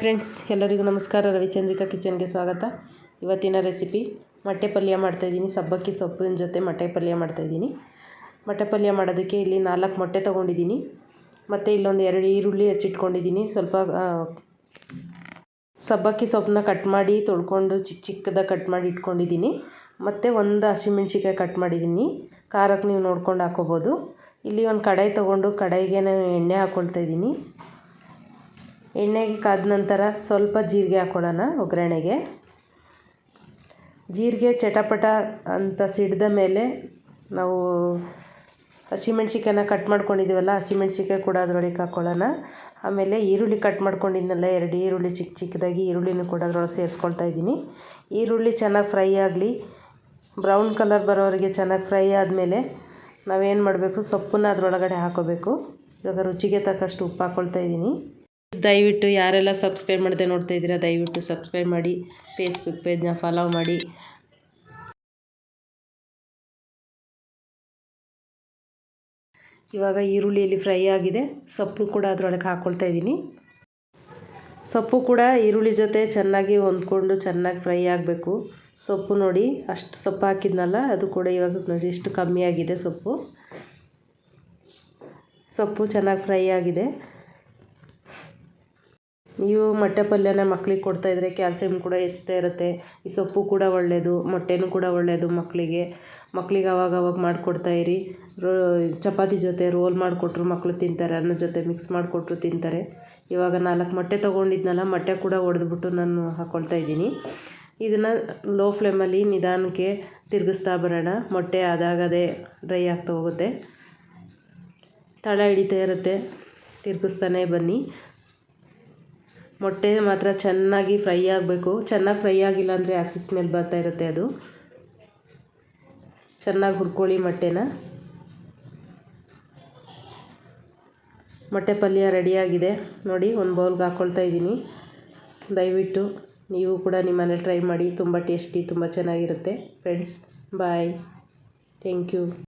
Friends, ಎಲ್ಲರಿಗೂ ನಮಸ್ಕಾರ. ರವಿಚಂದ್ರಿಕಾ ಕಿಚನ್ಗೆ ಸ್ವಾಗತ. ಇವತ್ತಿನ ರೆಸಿಪಿ, ಮೊಟ್ಟೆ ಪಲ್ಯ ಮಾಡ್ತಾಯಿದ್ದೀನಿ ಸಬ್ಬಕ್ಕಿ ಸೊಪ್ಪಿನ ಜೊತೆ ಮೊಟ್ಟೆ ಪಲ್ಯ ಮಾಡ್ತಾಯಿದ್ದೀನಿ ಮೊಟ್ಟೆ ಪಲ್ಯ ಮಾಡೋದಕ್ಕೆ ಇಲ್ಲಿ ನಾಲ್ಕು ಮೊಟ್ಟೆ ತೊಗೊಂಡಿದ್ದೀನಿ. ಮತ್ತು ಇಲ್ಲೊಂದು ಎರಡು ಈರುಳ್ಳಿ ಹಚ್ಚಿಟ್ಕೊಂಡಿದ್ದೀನಿ. ಸ್ವಲ್ಪ ಸಬ್ಬಕ್ಕಿ ಸೊಪ್ಪನ್ನ ಕಟ್ ಮಾಡಿ, ತೊಳ್ಕೊಂಡು ಚಿಕ್ಕ ಚಿಕ್ಕದಾಗಿ ಕಟ್ ಮಾಡಿ ಇಟ್ಕೊಂಡಿದ್ದೀನಿ. ಮತ್ತು ಒಂದು ಹಸಿಮೆಣ್ಸಿಕಾಯಿ ಕಟ್ ಮಾಡಿದ್ದೀನಿ. ಖಾರಕ್ಕೆ ನೀವು ನೋಡ್ಕೊಂಡು ಹಾಕೋಬೋದು. ಇಲ್ಲಿ ಒಂದು ಕಡಾಯಿ ತೊಗೊಂಡು ಕಡಾಯಿಗೆ ನಾನು ಎಣ್ಣೆ ಹಾಕ್ಕೊಳ್ತಾ ಇದ್ದೀನಿ. ಎಣ್ಣೆಗೆ ಕಾದ ನಂತರ ಸ್ವಲ್ಪ ಜೀರಿಗೆ ಹಾಕ್ಕೊಳ್ಳೋಣ ಒಗ್ಗರಣೆಗೆ. ಜೀರಿಗೆ ಚಟಪಟ ಅಂತ ಸಿಡಿದ ಮೇಲೆ ನಾವು ಹಸಿಮೆಣ್ಸಿಕಾಯನ್ನ ಕಟ್ ಮಾಡ್ಕೊಂಡಿದ್ದೀವಲ್ಲ ಹಸಿಮೆಣ್ಸಿಕಾಯಿ ಕೂಡ ಅದರೊಳಗೆ ಹಾಕ್ಕೊಳ್ಳೋಣ. ಆಮೇಲೆ ಈರುಳ್ಳಿ ಕಟ್ ಮಾಡ್ಕೊಂಡಿದ್ನಲ್ಲ, ಎರಡು ಈರುಳ್ಳಿ ಚಿಕ್ಕ ಚಿಕ್ಕದಾಗಿ ಈರುಳ್ಳಿನೂ ಕೂಡ ಅದರೊಳಗೆ ಸೇರಿಸ್ಕೊಳ್ತಾ ಇದ್ದೀನಿ. ಈರುಳ್ಳಿ ಚೆನ್ನಾಗಿ ಫ್ರೈ ಆಗಲಿ, ಬ್ರೌನ್ ಕಲರ್ ಬರೋವರೆಗೆ ಚೆನ್ನಾಗಿ ಫ್ರೈ ಆದಮೇಲೆ ನಾವೇನು ಮಾಡಬೇಕು, ಸೊಪ್ಪನ್ನ ಅದರೊಳಗಡೆ ಹಾಕೋಬೇಕು. ಇವಾಗ ರುಚಿಗೆ ತಕ್ಕಷ್ಟು ಉಪ್ಪು ಹಾಕ್ಕೊಳ್ತಾ ಇದ್ದೀನಿ. ದಯವಿಟ್ಟು ಯಾರೆಲ್ಲ ಸಬ್ಸ್ಕ್ರೈಬ್ ಮಾಡದೆ ನೋಡ್ತಾ ಇದ್ದೀರಾ, ದಯವಿಟ್ಟು ಸಬ್ಸ್ಕ್ರೈಬ್ ಮಾಡಿ ಫೇಸ್ಬುಕ್ ಪೇಜ್ನ ಫಾಲೋ ಮಾಡಿ. ಇವಾಗ ಈರುಳ್ಳಿಯಲ್ಲಿ ಫ್ರೈ ಆಗಿದೆ. ಸೊಪ್ಪು ಕೂಡ ಅದರೊಳಗೆ ಹಾಕ್ಕೊಳ್ತಾ ಇದ್ದೀನಿ. ಸೊಪ್ಪು ಕೂಡ ಈರುಳ್ಳಿ ಜೊತೆ ಚೆನ್ನಾಗಿ ಹೊಂದ್ಕೊಂಡು ಚೆನ್ನಾಗಿ ಫ್ರೈ ಆಗಬೇಕು. ಸೊಪ್ಪು ನೋಡಿ, ಅಷ್ಟು ಸೊಪ್ಪು ಹಾಕಿದ್ನಲ್ಲ, ಅದು ಕೂಡ ಇವಾಗ ನೋಡಿ, ಇಷ್ಟು ಕಮ್ಮಿ ಆಗಿದೆ ಸೊಪ್ಪು. ಸೊಪ್ಪು ಚೆನ್ನಾಗಿ ಫ್ರೈ ಆಗಿದೆ. ನೀವು ಮೊಟ್ಟೆ ಪಲ್ಯನ ಕೊಡ್ತಾ ಕೊಡ್ತಾಯಿದ್ರೆ ಕ್ಯಾಲ್ಸಿಯಂ ಕೂಡ ಹೆಚ್ಚುತ್ತಾ ಇರುತ್ತೆ. ಈ ಸೊಪ್ಪು ಕೂಡ ಒಳ್ಳೆಯದು ಮೊಟ್ಟೆನೂ ಕೂಡ ಒಳ್ಳೆಯದು ಮಕ್ಕಳಿಗೆ ಮಕ್ಳಿಗೆ ಅವಾಗ ಅವಾಗ ಮಾಡಿಕೊಡ್ತಾ ಇರಿ. ರೋ, ಚಪಾತಿ ಜೊತೆ ರೋಲ್ ಮಾಡಿಕೊಟ್ರು ಮಕ್ಕಳು ತಿಂತಾರೆ ಅನ್ನದ ಜೊತೆ ಮಿಕ್ಸ್ ಮಾಡಿಕೊಟ್ರು ತಿಂತಾರೆ. ಇವಾಗ ನಾಲ್ಕು ಮೊಟ್ಟೆ ತೊಗೊಂಡಿದ್ನಲ್ಲ, ಮೊಟ್ಟೆ ಕೂಡ ಒಡೆದ್ಬಿಟ್ಟು ನಾನು ಹಾಕ್ಕೊಳ್ತಾ ಇದ್ದೀನಿ. ಇದನ್ನು ಲೋ ಫ್ಲೇಮಲ್ಲಿ ನಿಧಾನಕ್ಕೆ ತಿರುಗಿಸ್ತಾ ಬರೋಣ. ಮೊಟ್ಟೆ ಅದಾಗದೇ ಡ್ರೈ ಆಗ್ತಾ ಹೋಗುತ್ತೆ. ತಳ ಹಿಡಿತಾ ಇರುತ್ತೆ. ತಿರುಗಿಸ್ತಾನೆ ಬನ್ನಿ. ಮೊಟ್ಟೆ ಮಾತ್ರ ಚೆನ್ನಾಗಿ ಫ್ರೈ ಆಗಬೇಕು. ಚೆನ್ನಾಗಿ ಫ್ರೈ ಆಗಿಲ್ಲ ಅಂದರೆ ಹಸಿ ಸ್ಮೆಲ್ ಬರ್ತಾ ಇರುತ್ತೆ ಅದು. ಚೆನ್ನಾಗಿ ಹುರ್ಕೊಳ್ಳಿ ಮೊಟ್ಟೆನ. ಮೊಟ್ಟೆ ಪಲ್ಯ ರೆಡಿಯಾಗಿದೆ ನೋಡಿ, ಒಂದು ಬೌಲ್ಗೆ ಹಾಕ್ಕೊಳ್ತಾ ಇದ್ದೀನಿ. ದಯವಿಟ್ಟು ನೀವು ಕೂಡ ನಿಮ್ಮ ಮನೇಲಿ ಟ್ರೈ ಮಾಡಿ. ತುಂಬ ಟೇಸ್ಟಿ ತುಂಬ ಚೆನ್ನಾಗಿರುತ್ತೆ. Friends bye thank you